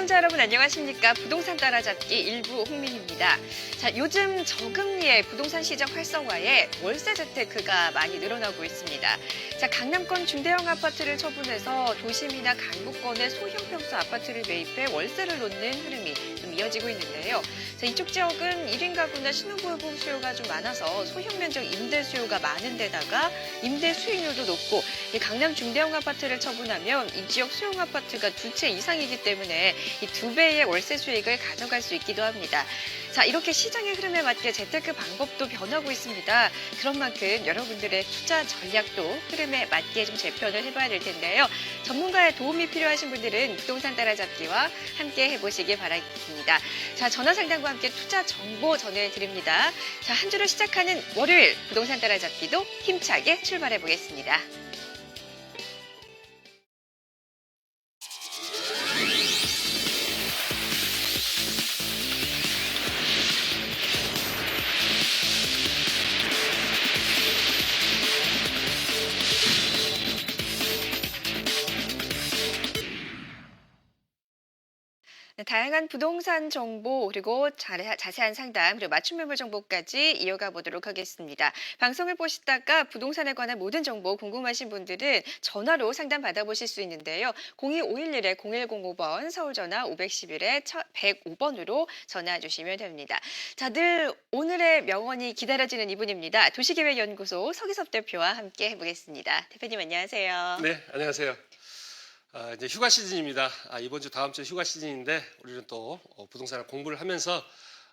시청자 여러분 안녕하십니까? 부동산 따라잡기 일부 홍민입니다. 자, 요즘 저금리의 부동산 시장 활성화에 월세 재테크가 많이 늘어나고 있습니다. 자, 강남권 중대형 아파트를 처분해서 도심이나 강북권의 소형 평수 아파트를 매입해 월세를 놓는 흐름이 좀 이어지고 있는데요. 자, 이쪽 지역은 1인 가구나 신혼부부 수요가 좀 많아서 소형 면적 임대 수요가 많은 데다가 임대 수익률도 높고 이 강남 중대형 아파트를 처분하면 이 지역 소형 아파트가 두 채 이상이기 때문에 이 두 배의 월세 수익을 가져갈 수 있기도 합니다. 자, 이렇게 시장의 흐름에 맞게 재테크 방법도 변하고 있습니다. 그런 만큼 여러분들의 투자 전략도 흐름에 맞게 좀 재편을 해봐야 될 텐데요. 전문가의 도움이 필요하신 분들은 부동산 따라잡기와 함께 해보시기 바라겠습니다. 자, 전화 상담과 함께 투자 정보 전해드립니다. 자, 한 주를 시작하는 월요일 부동산 따라잡기도 힘차게 출발해 보겠습니다. 다양한 부동산 정보 그리고 자세- 자세한 상담 그리고 맞춤 매물 정보까지 이어가 보도록 하겠습니다. 방송을 보시다가 부동산에 관한 모든 정보 궁금하신 분들은 전화로 상담 받아보실 수 있는데요. 02511에 0105번 서울 전화 511에 105번으로 전화 주시면 됩니다. 자, 늘 오늘의 명언이 기다려지는 이분입니다. 도시계획연구소 서기섭 대표와 함께 해보겠습니다. 대표님 안녕하세요. 네, 안녕하세요. 아, 이제 휴가 시즌입니다. 아, 이번 주 다음 주 휴가 시즌인데 우리는 또 어, 부동산을 공부를 하면서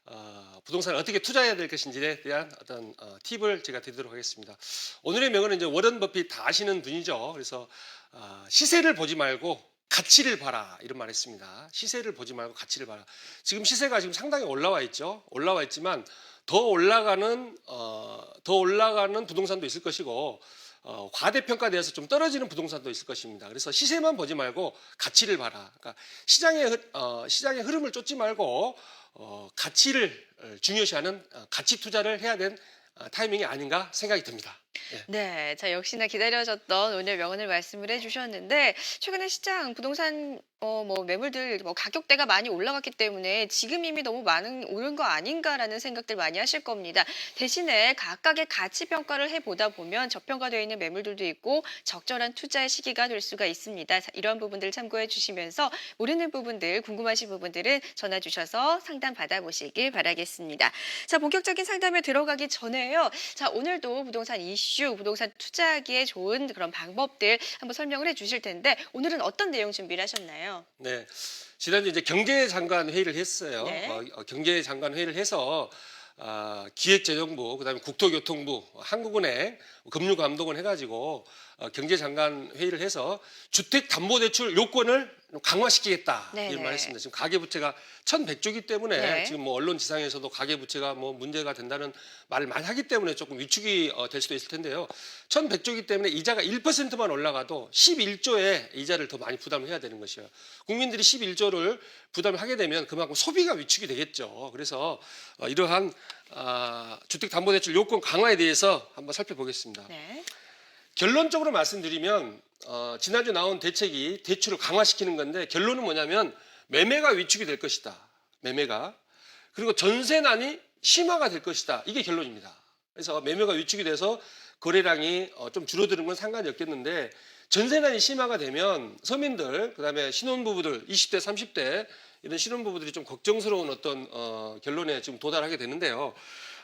어, 부동산을 어떻게 투자해야 될 것인지에 대한 어떤 어, 팁을 제가 드리도록 하겠습니다. 오늘의 명언은 이제 워런 버핏 다 아시는 분이죠. 그래서 아, 시세를 보지 말고 가치를 봐라 이런 말 했습니다. 시세를 보지 말고 가치를 봐라. 지금 시세가 지금 상당히 올라와 있죠. 올라와 있지만 더 올라가는 어, 더 올라가는 부동산도 있을 것이고 어, 과대평가되어서 좀 떨어지는 부동산도 있을 것입니다. 그래서 시세만 보지 말고 가치를 봐라. 그러니까 시장의 흐- 어, 시장의 흐름을 쫓지 말고 어, 가치를 어, 중요시하는 어, 가치 투자를 해야 된 어, 타이밍이 아닌가 생각이 듭니다. 예. 네, 자 역시나 기다려졌던 오늘 명언을 말씀을 해주셨는데 최근에 시장 부동산 어, 뭐 매물들 뭐 가격대가 많이 올라갔기 때문에 지금 이미 너무 많은 오른 거 아닌가라는 생각들 많이 하실 겁니다. 대신에 각각의 가치 평가를 해보다 보면 저평가되어 있는 매물들도 있고 적절한 투자의 시기가 될 수가 있습니다. 자, 이런 부분들 참고해 주시면서 모르는 부분들 궁금하신 부분들은 전화 주셔서 상담 받아보시길 바라겠습니다. 자 본격적인 상담에 들어가기 전에요. 자 오늘도 부동산 이슈, 부동산 투자하기에 좋은 그런 방법들 한번 설명을 해주실 텐데 오늘은 어떤 내용 준비를 하셨나요? 네. 지난주 이제 경제장관 회의를 했어요. 네. 어, 어, 경제장관 회의를 해서 아, 기획재정부, 그다음에 국토교통부, 한국은행, 금융감독원 해가지고 어, 경제장관 회의를 해서 주택담보대출 요건을 강화시키겠다 네, 이런 네. 말했습니다. 지금 가계부채가 1,100조기 때문에 네. 지금 뭐 언론 지상에서도 가계부채가 뭐 문제가 된다는 말을 많이 하기 때문에 조금 위축이 어, 될 수도 있을 텐데요. 1,100조기 때문에 이자가 1%만 올라가도 11조의 이자를 더 많이 부담을 해야 되는 것이에요. 국민들이 11조를 부담을 하게 되면 그만큼 소비가 위축이 되겠죠. 그래서 어, 이러한 아, 주택담보대출 요건 강화에 대해서 한번 살펴보겠습니다. 네. 결론적으로 말씀드리면 어, 지난주 나온 대책이 대출을 강화시키는 건데 결론은 뭐냐면 매매가 위축이 될 것이다. 매매가 그리고 전세난이 심화가 될 것이다. 이게 결론입니다. 그래서 매매가 위축이 돼서 거래량이 어, 좀 줄어드는 건 상관이 없겠는데 전세난이 심화가 되면 서민들 그다음에 신혼부부들 20대 30대 이런 신혼부부들이 좀 걱정스러운 어떤 어, 결론에 지금 도달하게 되는데요.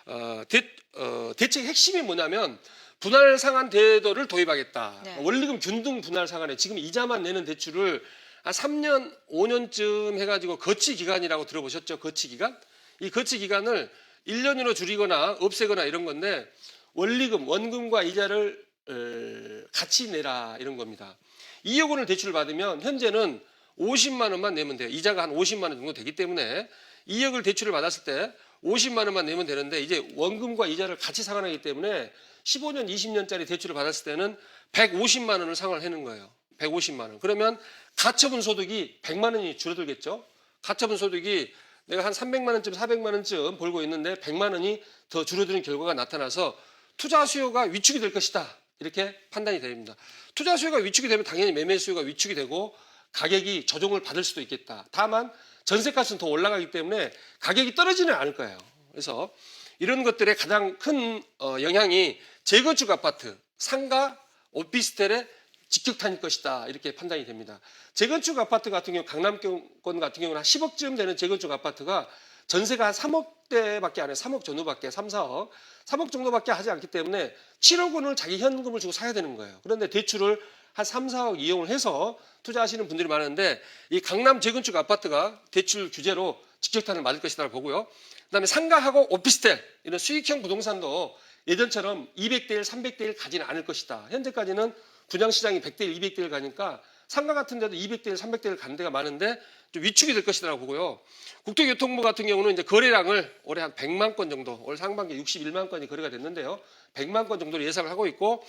어, 대, 어, 대책의 핵심이 뭐냐면 분할 상환 제도를 도입하겠다. 네. 원리금 균등 분할 상환에 지금 이자만 내는 대출을 한 3년, 5년쯤 해가지고 거치 기간이라고 들어보셨죠? 거치 기간? 이 거치 기간을 1년으로 줄이거나 없애거나 이런 건데 원리금, 원금과 이자를 에, 같이 내라 이런 겁니다. 2억 원을 대출을 받으면 현재는 50만 원만 내면 돼요. 이자가 한 50만 원 정도 되기 때문에 2억을 대출을 받았을 때 50만 원만 내면 되는데 이제 원금과 이자를 같이 상환하기 때문에 15년, 20년짜리 대출을 받았을 때는 150만 원을 상환을 하는 거예요. 150만 원. 그러면 가처분 소득이 100만 원이 줄어들겠죠. 가처분 소득이 내가 한 300만 원쯤, 400만 원쯤 벌고 있는데 100만 원이 더 줄어드는 결과가 나타나서 투자 수요가 위축이 될 것이다. 이렇게 판단이 됩니다. 투자 수요가 위축이 되면 당연히 매매 수요가 위축이 되고 가격이 조정을 받을 수도 있겠다. 다만 전세값은 더 올라가기 때문에 가격이 떨어지는 않을 거예요. 그래서 이런 것들의 가장 큰 어, 영향이 재건축 아파트, 상가, 오피스텔에 직격탄일 것이다 이렇게 판단이 됩니다. 재건축 아파트 같은 경우 강남권 같은 경우는 한 10억쯤 되는 재건축 아파트가 전세가 한 3억대밖에 안 해요. 3억 전후밖에 3, 4억. 3억 정도밖에 하지 않기 때문에 7억 원을 자기 현금을 주고 사야 되는 거예요. 그런데 대출을 한 3, 4억 이용을 해서 투자하시는 분들이 많은데 이 강남 재건축 아파트가 대출 규제로 직격탄을 맞을 것이다 보고요. 그다음에 상가하고 오피스텔 이런 수익형 부동산도 예전처럼 200대 1, 300대 1 가지는 않을 것이다. 현재까지는 분양 시장이 100대 1, 200대 1 가니까 상가 같은 데도 200대 1, 300대 1 가는 데가 많은데 좀 위축이 될 것이라고 보고요. 국토교통부 같은 경우는 이제 거래량을 올해 한 100만 건 정도, 올 상반기 61만 건이 거래가 됐는데요. 100만 건 정도로 예상을 하고 있고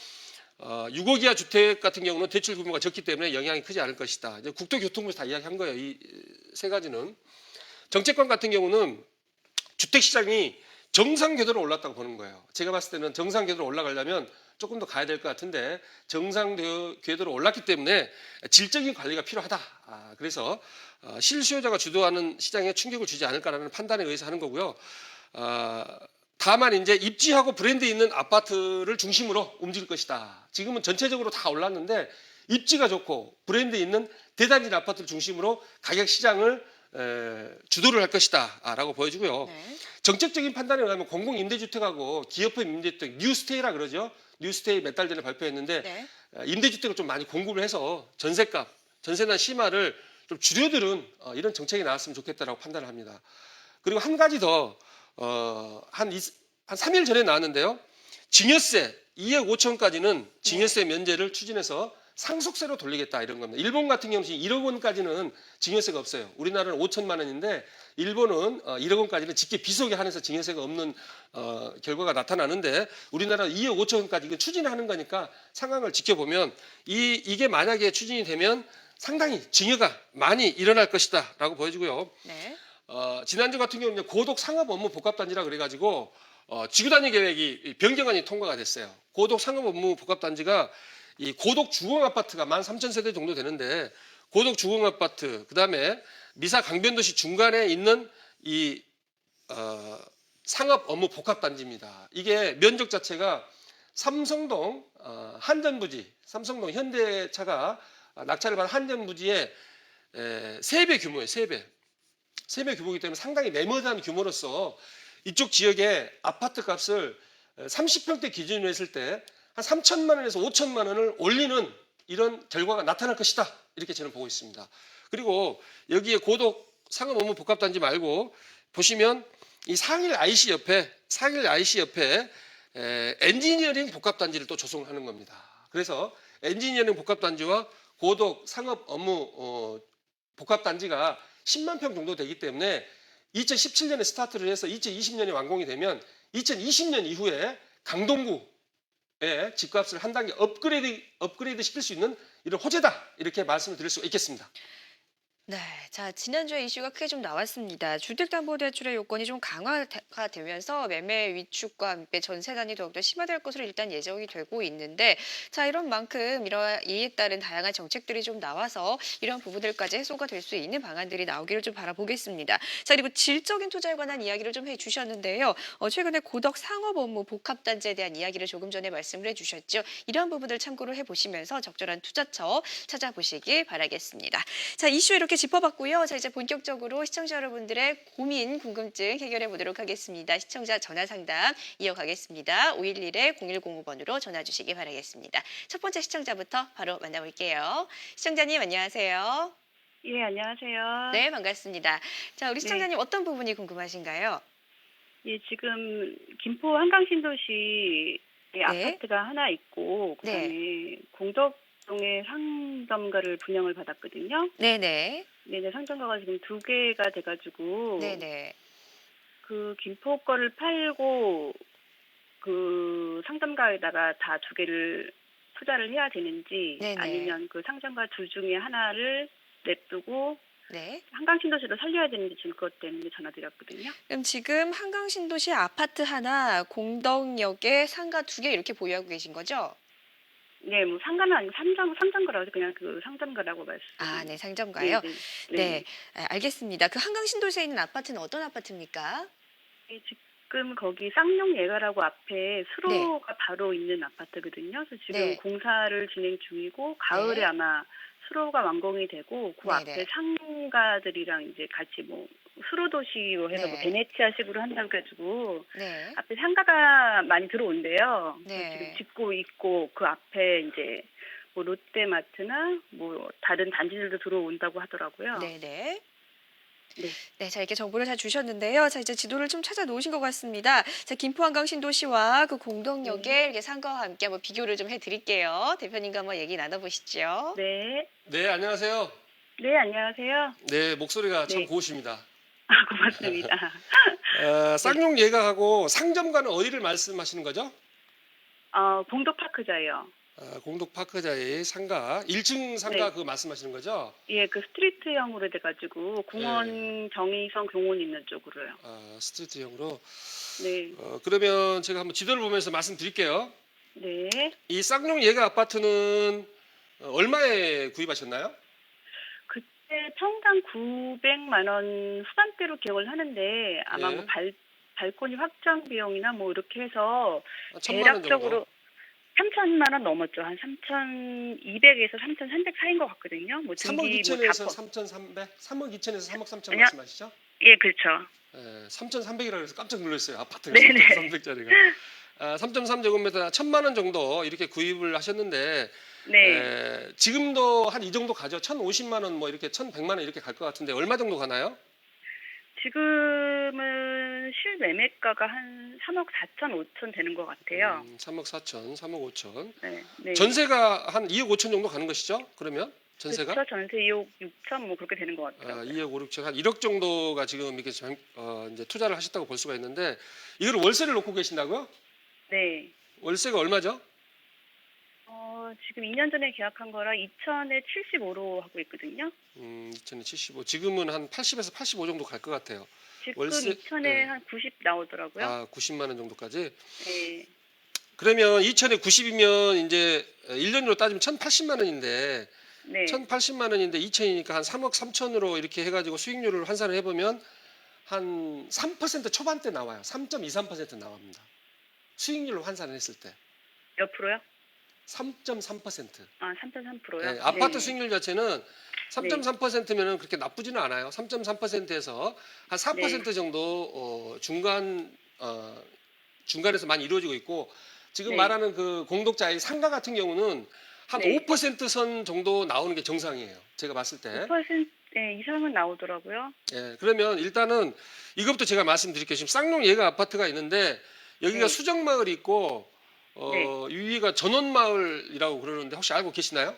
어, 6억 이하 주택 같은 경우는 대출 규모가 적기 때문에 영향이 크지 않을 것이다. 이제 국토교통부에서 다 이야기한 거예요. 이 세 가지는 정책관 같은 경우는 주택 시장이 정상 궤도로 올랐다고 보는 거예요. 제가 봤을 때는 정상 궤도로 올라가려면 조금 더 가야 될 것 같은데 정상 궤도로 올랐기 때문에 질적인 관리가 필요하다. 아, 그래서 어, 실수요자가 주도하는 시장에 충격을 주지 않을까라는 판단에 의해서 하는 거고요. 아, 다만 이제 입지하고 브랜드 있는 아파트를 중심으로 움직일 것이다. 지금은 전체적으로 다 올랐는데 입지가 좋고 브랜드 있는 대단지 아파트를 중심으로 가격 시장을 에, 주도를 할 것이다라고 보여지고요. 네. 정책적인 판단에 의하면 공공 임대주택하고 기업형 임대주택 뉴스테이라 그러죠. 뉴스테이 몇 달 전에 발표했는데 네. 어, 임대주택을 좀 많이 공급을 해서 전세값, 전세난 심화를 좀 줄여드는 어, 이런 정책이 나왔으면 좋겠다라고 판단을 합니다. 그리고 한 가지 더, 어, 한, 이, 한 3일 전에 나왔는데요. 증여세 2억 5천까지는 증여세 면제를 추진해서 상속세로 돌리겠다 이런 겁니다. 일본 같은 경우는 지금 1억 원까지는 증여세가 없어요. 우리나라는 5천만 원인데 일본은 어, 1억 원까지는 직계 비속에 한해서 증여세가 없는 어, 결과가 나타나는데 우리나라 2억 5천 원까지 이거 추진하는 거니까 상황을 지켜보면 이 이게 만약에 추진이 되면 상당히 증여가 많이 일어날 것이다라고 보여지고요. 네. 어, 지난주 같은 경우는 고독 상업 업무 복합단지라 그래가지고 어, 지구단위 계획이 변경안이 통과가 됐어요. 고독 상업 업무 복합단지가 이 고독 주공 아파트가 13,000세대 정도 되는데 고독 주공 아파트 그다음에 미사 강변도시 중간에 있는 이 어, 상업 업무 복합 단지입니다. 이게 면적 자체가 삼성동 어, 한전부지, 삼성동 현대차가 낙찰을 받은 한전부지의 에, 3배 규모예요. 3배. 3배 규모이기 때문에 상당히 매머드한 규모로서 이쪽 지역의 아파트 값을 30평대 기준으로 했을 때 한 3천만 원에서 5천만 원을 올리는 이런 결과가 나타날 것이다. 이렇게 저는 보고 있습니다. 그리고 여기에 고독 상업 업무 복합 단지 말고 보시면 이 상일 IC 옆에 상일 IC 옆에 에, 엔지니어링 복합 단지를 또 조성하는 겁니다. 그래서 엔지니어링 복합 단지와 고독 상업 업무 어, 복합 단지가 10만 평 정도 되기 때문에 2017년에 스타트를 해서 2020년에 완공이 되면 2020년 이후에 강동구의 집값을 한 단계 업그레이드 업그레이드 시킬 수 있는 이런 호재다 이렇게 말씀을 드릴 수가 있겠습니다. 네, 자 지난주에 이슈가 크게 좀 나왔습니다. 주택담보대출의 요건이 좀 강화가 되면서 매매 위축과 함께 전세난이 더욱더 심화될 것으로 일단 예정이 되고 있는데, 자 이런 만큼 이런 이에 따른 다양한 정책들이 좀 나와서 이런 부분들까지 해소가 될 수 있는 방안들이 나오기를 좀 바라보겠습니다. 자 그리고 질적인 투자에 관한 이야기를 좀 해주셨는데요. 어, 최근에 고덕 상업 업무 복합단지에 대한 이야기를 조금 전에 말씀을 해주셨죠. 이러한 부분들 참고를 해보시면서 적절한 투자처 찾아보시길 바라겠습니다. 자 이슈 이렇게 짚어봤고요. 자 이제 본격적으로 시청자 여러분들의 고민, 궁금증 해결해 보도록 하겠습니다. 시청자 전화 상담 이어가겠습니다. 511에 0105번으로 전화 주시기 바라겠습니다. 첫 번째 시청자부터 바로 만나볼게요. 시청자님 안녕하세요. 예, 안녕하세요. 네 반갑습니다. 자 우리 시청자님 어떤 부분이 궁금하신가요? 예, 지금 김포 한강 신도시에 아파트가 하나 있고 그다음에 공덕 동에 상점가를 분양을 받았거든요. 네네. 네네, 상점가가 지금 두 개가 돼가지고 네네. 그 김포 거를 팔고 그 상점가에다가 다 두 개를 투자를 해야 되는지 네네. 아니면 그 상점가 둘 중에 하나를 냅두고 네. 한강 신도시로 살려야 되는지 지금 그것 때문에 전화드렸거든요. 그럼 지금 한강 신도시 아파트 하나, 공덕역에 상가 두 개 이렇게 보유하고 계신 거죠? 네, 뭐 상가는 아니고 상점 상점가라고 그냥 그 상점가라고 말씀. 아, 네, 상점가요? 네, 네, 네. 아, 알겠습니다. 그 한강 신도시에 있는 아파트는 어떤 아파트입니까? 네, 지금 거기 쌍용 예가라고 앞에 수로가 바로 있는 아파트거든요. 그래서 지금 네. 공사를 진행 중이고 가을에 네. 아마 수로가 완공이 되고 그. 앞에 상가들이랑 이제 같이 뭐 수로 도시로 해서 뭐 네. 베네치아식으로 한다고 해가지고 네. 앞에 상가가 많이 들어온대요. 네. 지금 짓고 있고 그 앞에 이제 뭐 롯데마트나 뭐 다른 단지들도 들어온다고 하더라고요. 네, 네. 네. 네, 자 이렇게 정보를 잘 주셨는데요. 자 이제 지도를 좀 찾아 놓으신 것 같습니다. 자 김포 한강 신도시와 그 공동역의 이렇게 상가와 함께 한번 비교를 좀 해드릴게요. 대표님과 한번 얘기 나눠보시죠. 네. 네, 안녕하세요. 네, 안녕하세요. 네, 목소리가 참 네. 고우십니다. 아, 고맙습니다. 어, 쌍용 예가하고 상점가는 어디를 말씀하시는 거죠? 어, 봉도파크자요. 아, 공덕파크자의 상가, 1층 상가 네. 그거 말씀하시는 거죠? 예, 그 스트리트형으로 돼가지고 공원 정의성 공원 있는 쪽으로요. 아, 스트리트형으로. 네, 어, 그러면 제가 한번 지도를 보면서 말씀드릴게요. 네. 이 쌍용 예가 아파트는 어, 얼마에 구입하셨나요? 평당 900만 원 후반대로 기억을 하는데 아마 예. 뭐 발, 발코니 확장 비용이나 뭐 이렇게 해서 천만 원 대략적으로 정도. 3천만 원 넘었죠. 한 3,200에서 3,300 사이인 것 같거든요. 뭐 3억 등기 뭐 2천에서 다 포- 3,300? 3억 2천에서 3억 3천 아니요. 말씀하시죠? 예, 그렇죠. 예, 3,300이라 그래서 깜짝 놀랐어요. 아파트가 네네. 3,300짜리가. 아, 3.3제곱미터 천만 원 정도 이렇게 구입을 하셨는데 네. 에, 지금도 한 이 정도 가죠. 1,050만 원 뭐 이렇게 1,100만 원 이렇게 갈 것 같은데 얼마 정도 가나요? 지금은 실매매가가 한 3억 4천 5천 되는 것 같아요. 음, 3억 4천, 3억 5천. 네. 네. 전세가 한 2억 5천 정도 가는 것이죠? 그러면 전세가 그렇죠. 전세 2억 6천 뭐 그렇게 되는 것 아, 같아요. 2억 5, 6천 한 1억 정도가 지금 이렇게 전- 어, 이제 투자를 하셨다고 볼 수가 있는데 이걸 월세를 놓고 계신다고요? 네. 월세가 얼마죠? 어, 지금 2년 전에 계약한 거라 2천에 75로 하고 있거든요. 음, 2,075. 지금은 한 80에서 85 정도 갈 것 같아요. 지금 월세- 2천에 네. 한 90 나오더라고요. 아, 90만 원 정도까지. 네. 그러면 2천에 90이면 이제 1년으로 따지면 1,080만 원인데 네. 1,080만 원인데 2천이니까 한 3억 3천으로 이렇게 해가지고 수익률을 환산을 해보면 한 3% 초반대 나와요. 3.23% 나옵니다. 수익률로 환산을 했을 때 몇 프로요? 3.3%. 아, 3.3%요? 네, 아파트 수익률 자체는 네. 3.3%면은 그렇게 나쁘지는 않아요. 3.3%에서 한4% 네. 정도 어, 중간 어, 중간에서 많이 이루어지고 있고 지금 네. 말하는 그 공독자의 상가 같은 경우는 한 네. 5%선 정도 나오는 게 정상이에요. 제가 봤을 때. 5% 네, 이상은 나오더라고요. 예, 그러면 일단은 이것부터 제가 말씀드릴게요. 지금 쌍용 예가 아파트가 있는데 여기가 네. 수정마을이 있고 어, 위가 전원마을이라고 그러는데 혹시 알고 계시나요?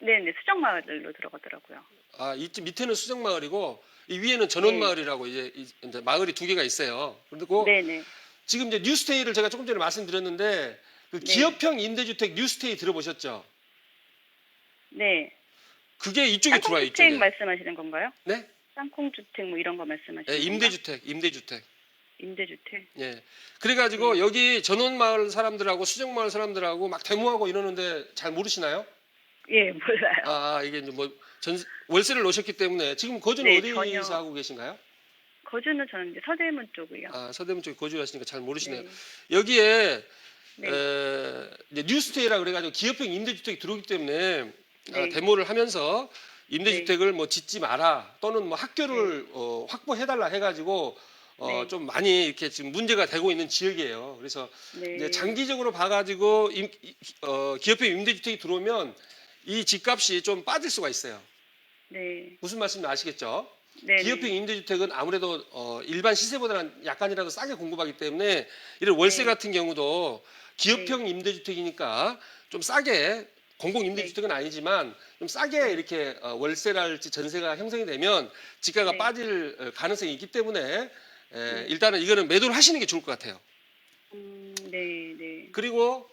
네, 네. 수정마을로 들어가더라고요. 아, 이쪽 밑에는 수정마을이고 이 위에는 네. 전원마을이라고 이제, 이- 이제 마을이 두 개가 있어요. 그리고 네, 네. 지금 이제 뉴스테이를 제가 조금 전에 말씀드렸는데 그 네. 기업형 임대주택 뉴스테이 들어보셨죠? 네. 그게 이쪽에 들어와요. 땅콩주택 이쪽에. 말씀하시는 건가요? 네? 땅콩주택 뭐 이런 거 말씀하시는 예, 건가요? 임대주택, 임대주택. 임대주택. 예. 그래가지고 네. 여기 전원마을 사람들하고 수정마을 사람들하고 막 데모하고 이러는데 잘 모르시나요? 예, 몰라요. 아, 이게 이제 뭐 전, 월세를 놓으셨기 때문에 지금 거주는 네, 어디서 전혀. 하고 계신가요? 거주는 저는 이제 서대문 쪽이요. 아, 서대문 쪽에 거주하시니까 잘 모르시네요. 네. 여기에 네. 에, 이제 뉴스테이라 그래가지고 기업형 임대주택이 들어오기 때문에 아, 네. 데모를 하면서 임대주택을 뭐 짓지 마라 또는 뭐 학교를 어, 확보해달라 해가지고 어, 네. 좀 많이 이렇게 지금 문제가 되고 있는 지역이에요. 그래서 네. 이제 장기적으로 봐가지고 임, 이- 어, 기업형 임대주택이 들어오면 이 집값이 좀 빠질 수가 있어요. 네. 무슨 말씀인지 아시겠죠? 네. 기업형 임대주택은 아무래도 어, 일반 시세보다는 약간이라도 싸게 공급하기 때문에 이런 월세 네. 같은 경우도 기업형 임대주택이니까 좀 싸게 공공 임대주택은 네. 아니지만 좀 싸게 이렇게 어, 월세랄지 전세가 형성이 되면 지가가 네. 빠질 어, 가능성이 있기 때문에 에, 일단은 이거는 매도를 하시는 게 좋을 것 같아요. 음, 네, 네. 그리고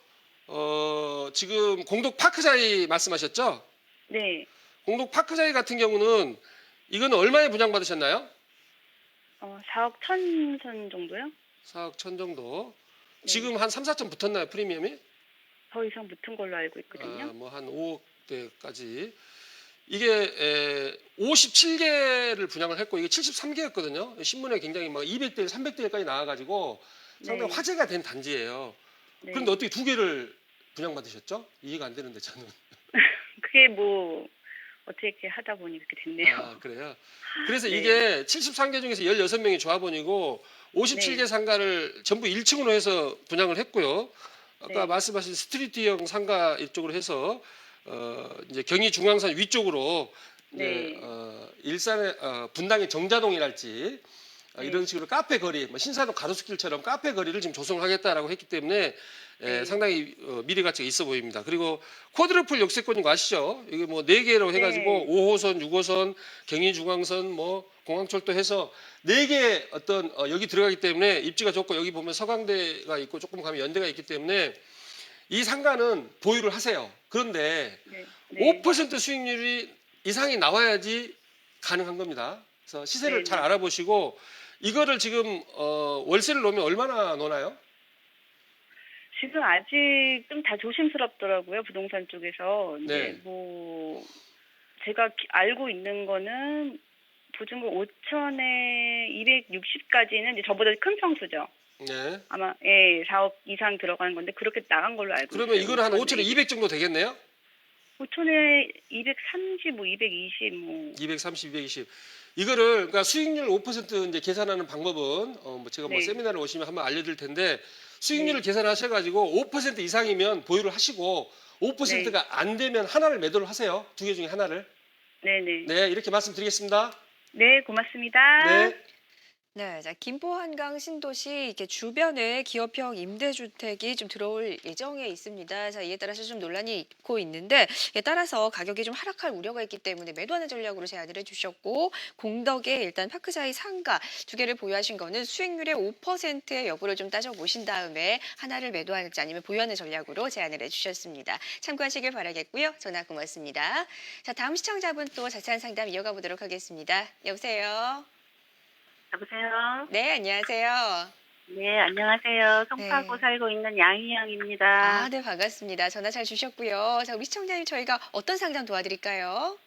어, 지금 공동 파크자이 말씀하셨죠? 네. 공동 파크자이 같은 경우는 이건 얼마에 분양받으셨나요? 어, 4억 1천 선 정도요? 4억 천 정도. 네. 지금 한 3, 4천 붙었나요, 프리미엄이? 더 이상 붙은 걸로 알고 있거든요. 아, 뭐 한 5억대까지 이게 에, 57개를 분양을 했고 이게 73개였거든요. 신문에 굉장히 막 200대, 300대까지 나와가지고 상당히 네. 화제가 된 단지예요. 네. 그런데 어떻게 두 개를 분양받으셨죠? 이해가 안 되는데 저는. 그게 뭐 어떻게 하다 보니 그렇게 됐네요. 아, 그래요. 그래서 네. 이게 73개 중에서 16명이 조합원이고 57개 네. 상가를 전부 1층으로 해서 분양을 했고요. 아까 네. 말씀하신 스트리트형 상가 이쪽으로 해서 어, 이제 경의 중앙선 위쪽으로 네. 어, 일산의 어, 분당의 정자동이랄지 어, 네. 이런 식으로 카페 거리, 뭐 신사동 가로수길처럼 카페 거리를 지금 조성하겠다라고 했기 때문에 에, 네. 상당히 어, 미래 가치가 있어 보입니다. 그리고 쿼드루플 역세권인 거 아시죠? 이게 뭐 네 개로 해가지고 네. 5호선, 6호선, 경의중앙선, 뭐 공항철도 해서 네 개 어떤 어, 여기 들어가기 때문에 입지가 좋고 여기 보면 서강대가 있고 조금 가면 연대가 있기 때문에 이 상가는 보유를 하세요. 그런데 네. 네. 5% 수익률이 이상이 나와야지 가능한 겁니다. 그래서 시세를 네, 잘 네. 알아보시고 이거를 지금 어, 월세를 놓으면 얼마나 놓나요? 지금 아직 좀 다 조심스럽더라고요 부동산 쪽에서. 네. 이제 뭐 제가 기- 알고 있는 거는 보증금 5천에 260까지는 이제 저보다 큰 평수죠. 네. 아마 예 4억 이상 들어가는 건데 그렇게 나간 걸로 알고 그러면 있어요. 이거는 한 5천에 200 정도 되겠네요? 5천에 230, 뭐 220, 뭐 230, 220. 이거를 그러니까 수익률 5% 이제 계산하는 방법은 어, 뭐 제가 뭐 네. 세미나를 오시면 한번 알려드릴 텐데 수익률을 계산하셔가지고 5% 이상이면 보유를 하시고 5%가 안 되면 하나를 매도를 하세요. 두 개 중에 하나를. 네네. 네. 네, 이렇게 말씀드리겠습니다. 고맙습니다. 네. 네, 자, 김포 한강 신도시 이렇게 주변에 기업형 임대주택이 좀 들어올 예정에 있습니다. 자, 이에 따라서 좀 논란이 있고 있는데 이에 따라서 가격이 좀 하락할 우려가 있기 때문에 매도하는 전략으로 제안을 해주셨고 공덕에 일단 파크사이 상가 두 개를 보유하신 거는 수익률의 5%의 여부를 좀 따져보신 다음에 하나를 매도할지 아니면 보유하는 전략으로 제안을 해주셨습니다. 참고하시길 바라겠고요. 전화 고맙습니다. 자, 다음 시청자분 또 자세한 상담 이어가 보도록 하겠습니다. 여보세요. 여보세요. 네, 안녕하세요. 네, 안녕하세요. 송파구 네. 살고 있는 양희영입니다. 아, 네, 반갑습니다. 전화 잘 주셨고요. 자, 우리 시청자님 저희가 어떤 상담 도와드릴까요?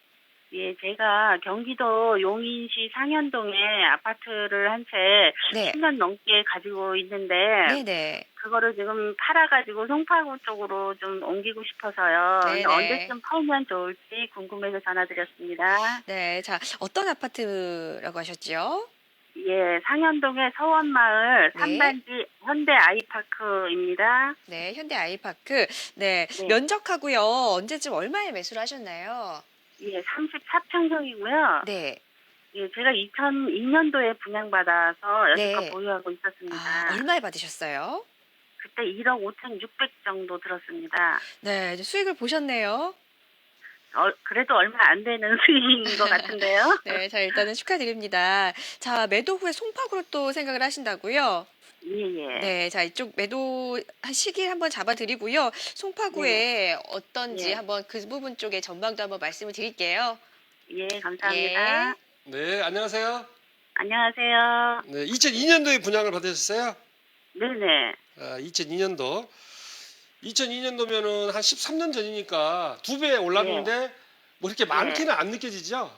예, 제가 경기도 용인시 상현동에 아파트를 한 채 네. 10년 넘게 가지고 있는데 네네. 그거를 지금 팔아가지고 송파구 쪽으로 좀 옮기고 싶어서요. 네네. 언제쯤 팔면 좋을지 궁금해서 전화드렸습니다. 네. 자, 어떤 아파트라고 하셨죠? 예, 상현동의 서원마을 네. 3단지 현대 아이파크입니다. 네, 현대 아이파크. 네. 네. 면적하고요. 언제쯤 얼마에 매수를 하셨나요? 예, 34평형이고요. 네. 예, 제가 2002년도에 분양받아서 여태껏 네. 보유하고 있었습니다. 아, 얼마에 받으셨어요? 그때 1억 5,600 정도 들었습니다. 네, 이제 수익을 보셨네요. 어, 그래도 얼마 안 되는 수익인 것 같은데요. 네, 자, 일단은 축하드립니다. 자, 매도 후에 송파구로 또 생각을 하신다고요? 예, 예. 네, 자 이쪽 매도 시기 한번 잡아드리고요. 송파구에 어떤지 네. 한번 그 부분 쪽에 전망도 한번 말씀을 드릴게요. 예, 감사합니다. 네, 안녕하세요. 안녕하세요. 네, 2002년도에 분양을 받으셨어요? 네네. 아, 2002년도. 2002년도면은 한 13년 전이니까 두 배 올랐는데 뭐 이렇게 많게는 안 느껴지죠?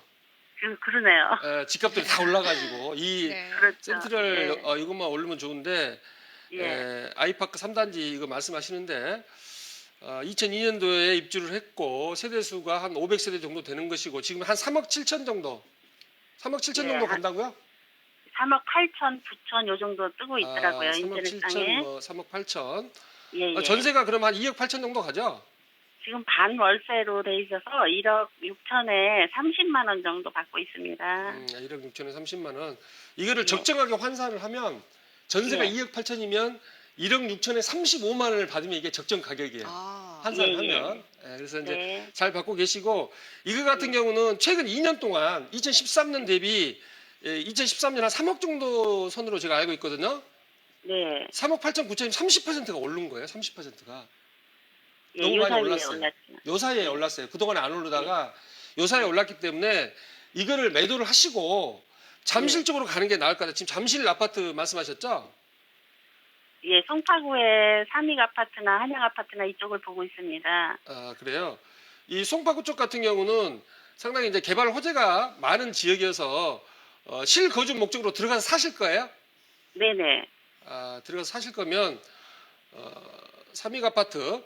그, 그러네요. 에, 집값들이 다 올라가지고 이 네. 그렇죠. 센트럴 네. 어, 이것만 오르면 좋은데 예. 에, 아이파크 3단지 이거 말씀하시는데 어, 2002년도에 입주를 했고 세대 수가 한 500세대 정도 되는 것이고 지금 한 3억 7천 정도 3억 7천 네, 정도 한- 간다고요? 3억 8천, 9천 요 정도 뜨고 있더라고요. 아, 3억 인터넷상에. 7천, 뭐 3억 8천. 예, 예. 어, 전세가 그럼 한 2억 8천 정도 가죠? 지금 반 월세로 돼 있어서 1억 6천에 30만 원 정도 받고 있습니다. 음, 1억 6천에 30만 원. 이거를 네. 적정하게 환산을 하면 전세가 네. 2억 8천이면 1억 6천에 35만 원을 받으면 이게 적정 가격이에요. 아, 환산을 예, 예. 하면. 예, 그래서 이제 네. 잘 받고 계시고 이거 같은 경우는 최근 2년 동안 2013년 대비 예, 2013년 한 3억 정도 선으로 제가 알고 있거든요. 네. 3억 8천 9천이면 30%가 오른 거예요. 30%가. 예, 너무 요 많이 사이에 올랐어요. 올랐죠. 요 사이에 올랐어요. 그동안에 안 오르다가 요 사이에 올랐기 때문에 이거를 매도를 하시고 잠실적으로 가는 게 나을 것 같아요. 지금 잠실 아파트 말씀하셨죠? 예, 송파구의 삼익 아파트나 한양 아파트나 이쪽을 보고 있습니다. 아, 그래요. 이 송파구 쪽 같은 경우는 상당히 이제 개발 호재가 많은 지역이어서 어, 실거주 목적으로 들어가서 사실 거예요? 네네. 아, 들어가서 사실 거면 어, 삼익 아파트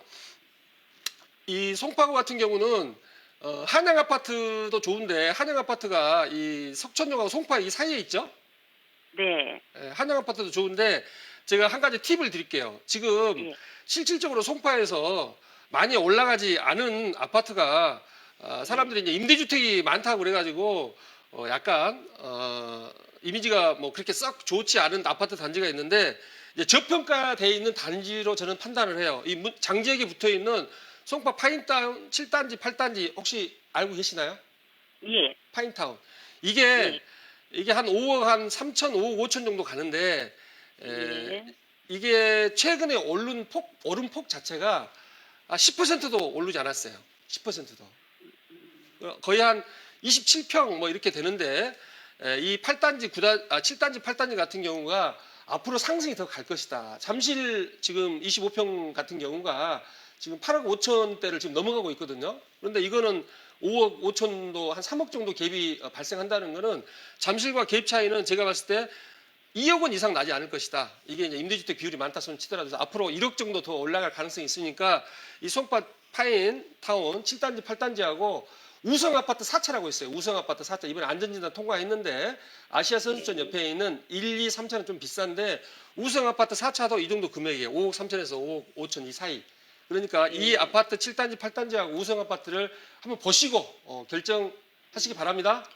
이 송파구 같은 경우는 어, 한양 아파트도 좋은데 한양 아파트가 이 석천역하고 송파 이 사이에 있죠? 네. 예, 한양 아파트도 좋은데 제가 한 가지 팁을 드릴게요. 지금 예. 실질적으로 송파에서 많이 올라가지 않은 아파트가 아, 사람들이 이제 임대주택이 많다고 그래가지고 어, 약간 어, 이미지가 뭐 그렇게 썩 좋지 않은 아파트 단지가 있는데 이제 저평가돼 있는 단지로 저는 판단을 해요. 이 문- 장지역에 붙어 있는 송파 파인타운 7단지, 8단지 혹시 알고 계시나요? 예. 파인타운. 이게 예. 이게 한 5억 한 3천, 5억 5천 정도 가는데 에, 예. 이게 최근에 오른 폭 오른 폭 자체가 아, 10%도 오르지 않았어요. 10%도 거의 한 27평 뭐 이렇게 되는데 에, 이 8단지, 9단, 아, 7단지, 8단지 같은 경우가 앞으로 상승이 더 갈 것이다. 잠실 지금 25평 같은 경우가 지금 8억 5천대를 지금 넘어가고 있거든요. 그런데 이거는 5억 5천도 한 3억 정도 갭이 어, 발생한다는 거는 잠실과 갭 차이는 제가 봤을 때 2억 원 이상 나지 않을 것이다. 이게 이제 임대주택 비율이 많다 손 치더라도 앞으로 1억 정도 더 올라갈 가능성이 있으니까 이 송파 파인 타운 7단지 8단지하고 우성 아파트 4차라고 있어요. 우성 아파트 4차 이번에 안전진단 통과했는데 아시아 선수촌 옆에 있는 1, 2, 3차는 좀 비싼데 우성 아파트 4차도 이 정도 금액이에요. 5억 3천에서 5억 5천 이 사이. 그러니까 이 아파트 7단지 8단지하고 우성 아파트를 한번 보시고 어, 결정하시기 바랍니다.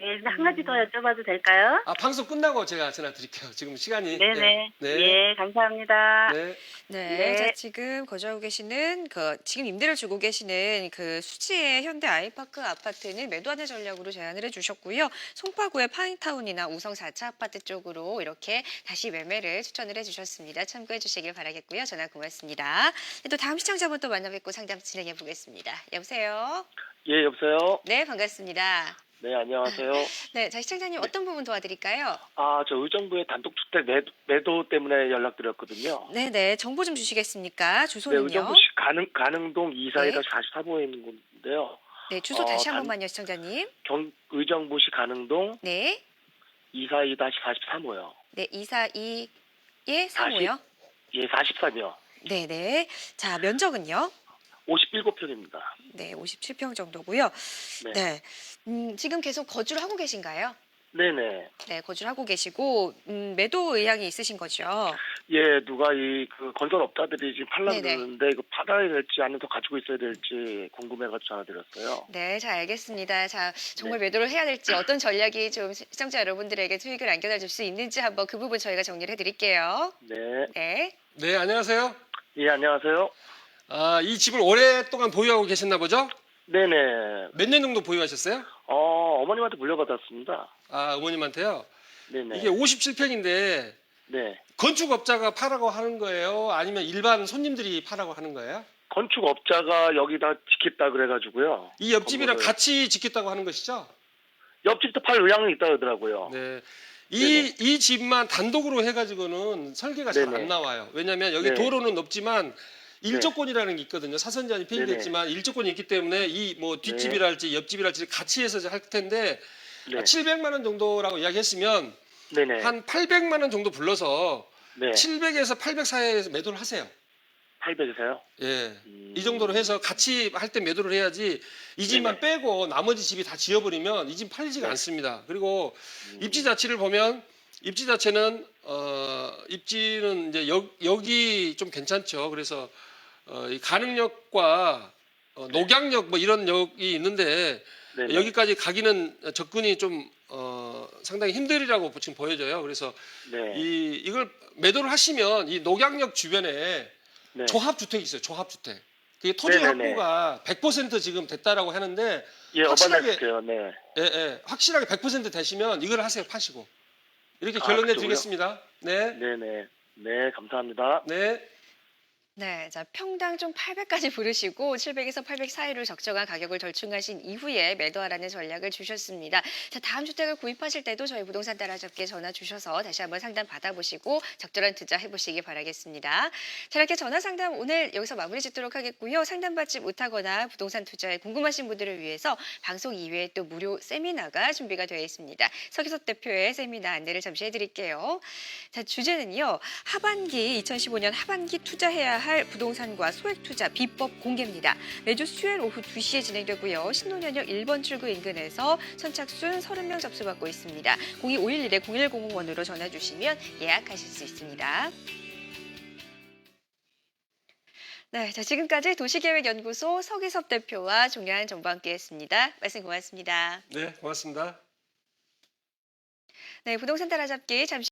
네. 한 가지 더 여쭤봐도 될까요? 아 방송 끝나고 제가 전화 드릴게요. 지금 시간이 네네. 네. 예, 감사합니다. 네. 네, 네. 자, 지금 거주하고 계시는 그 지금 임대를 주고 계시는 그 수지의 현대 아이파크 아파트는 매도 안내 전략으로 제안을 해주셨고요. 송파구의 파인타운이나 우성 4차 아파트 쪽으로 이렇게 다시 매매를 추천을 해주셨습니다. 참고해 주시길 바라겠고요. 전화 고맙습니다. 네, 또 다음 시청자분 또 만나뵙고 상담 진행해 보겠습니다. 여보세요. 예, 여보세요? 네, 반갑습니다. 네, 안녕하세요. 네, 자 시청자님 어떤 부분 도와드릴까요? 아, 저 의정부의 단독주택 매도, 매도 때문에 연락드렸거든요. 네, 네, 정보 좀 주시겠습니까? 네, 주소는요? 의정부시 가능, 가능동 네. 24-44호에 있는 곳인데요. 네, 주소 어, 다시 한 단- 번만요, 시청자님. 경, 의정부시 가능동 네. 24-43호요. 네, 242에 3호요. 예, 43이요. 네, 네. 자, 면적은요? 57평입니다. 네, 57평 정도고요. 네. 네. 음, 지금 계속 거주를 하고 계신가요? 네네. 네, 거주를 하고 계시고 음, 매도 의향이 있으신 거죠? 예, 누가 이, 그, 건설업자들이 지금 팔라 네네. 그러는데, 이거 팔아야 될지, 아니면 더 가지고 있어야 될지 궁금해가지고 전화드렸어요. 네, 잘 알겠습니다. 자, 정말 매도를 해야 될지 어떤 전략이 좀 시청자 여러분들에게 수익을 안겨다 줄 수 있는지 한번 그 부분 저희가 정리를 해드릴게요. 네. 네. 네, 안녕하세요. 예, 안녕하세요. 아, 이 집을 오랫동안 보유하고 계셨나 보죠? 네네. 몇 년 정도 보유하셨어요? 어, 어머님한테 물려받았습니다. 아, 어머님한테요. 네네. 이게 57평인데 네. 건축업자가 파라고 하는 거예요? 아니면 일반 손님들이 파라고 하는 거예요? 건축업자가 여기다 짓겠다 그래가지고요. 이 옆집이랑 건물을. 같이 짓겠다고 하는 것이죠? 옆집도 팔 의향이 있다 그러더라고요. 네. 이, 이 집만 단독으로 해가지고는 설계가 잘안 네네. 나와요. 왜냐하면 여기 네. 도로는 없지만 일조권이라는 게 있거든요. 사선 제한이 폐지됐지만 일조권이 있기 때문에 이 뭐 뒷집이랄지 옆집이랄지 같이 해서 할 텐데 네. 아, 700만 원 정도라고 이야기했으면 네네. 한 800만 원 정도 불러서 네. 700에서 800 사이에서 매도를 하세요. 800이세요? 예. 음. 이 정도로 해서 같이 할 때 매도를 해야지 이 집만. 빼고 나머지 집이 다 지어버리면 이 집 팔리지가 네. 않습니다. 그리고 음. 입지 자체를 보면 입지 자체는 어 입지는 이제 여, 여기 좀 괜찮죠. 그래서 어, 이 가능역과 어, 녹양역 뭐 이런 역이 있는데 네네. 여기까지 가기는 접근이 좀 어, 상당히 힘들이라고 지금 보여져요. 그래서 네. 이 이걸 매도를 하시면 이 녹양역 주변에 네. 조합 주택이 있어요. 조합 주택. 그게 토지 네네네. 확보가 100% 지금 됐다라고 하는데 예, 확실하게-. 네. 예, 예. 확실하게 100% 되시면 이걸 하세요. 파시고. 이렇게 아, 결론내 그쪽으로요? 드리겠습니다. 네. 네 네. 네, 감사합니다. 네. 네, 자 평당 좀 800까지 부르시고 700에서 800 사이로 적정한 가격을 절충하신 이후에 매도하라는 전략을 주셨습니다. 자 다음 주택을 구입하실 때도 저희 부동산 따라잡기에 전화 주셔서 다시 한번 상담 받아보시고 적절한 투자 해보시기 바라겠습니다. 자 이렇게 전화 상담 오늘 여기서 마무리 짓도록 하겠고요. 상담받지 못하거나 부동산 투자에 궁금하신 분들을 위해서 방송 이외에 또 무료 세미나가 준비가 되어 있습니다. 서기석 대표의 세미나 안내를 잠시 해드릴게요. 자 주제는요 하반기 2015년 하반기 투자해야 할 부동산과 소액 투자 비법 공개입니다. 매주 수요일 오후 2시에 진행되고요. 신논현역 1번 출구 인근에서 선착순 30명 접수받고 있습니다. 02511에 0105번으로 전화 주시면 예약하실 수 있습니다. 네, 자 지금까지 도시계획연구소 서기섭 대표와 종려한 정보 함께했습니다. 말씀 고맙습니다. 네, 고맙습니다. 네, 부동산 따라잡기 잠시.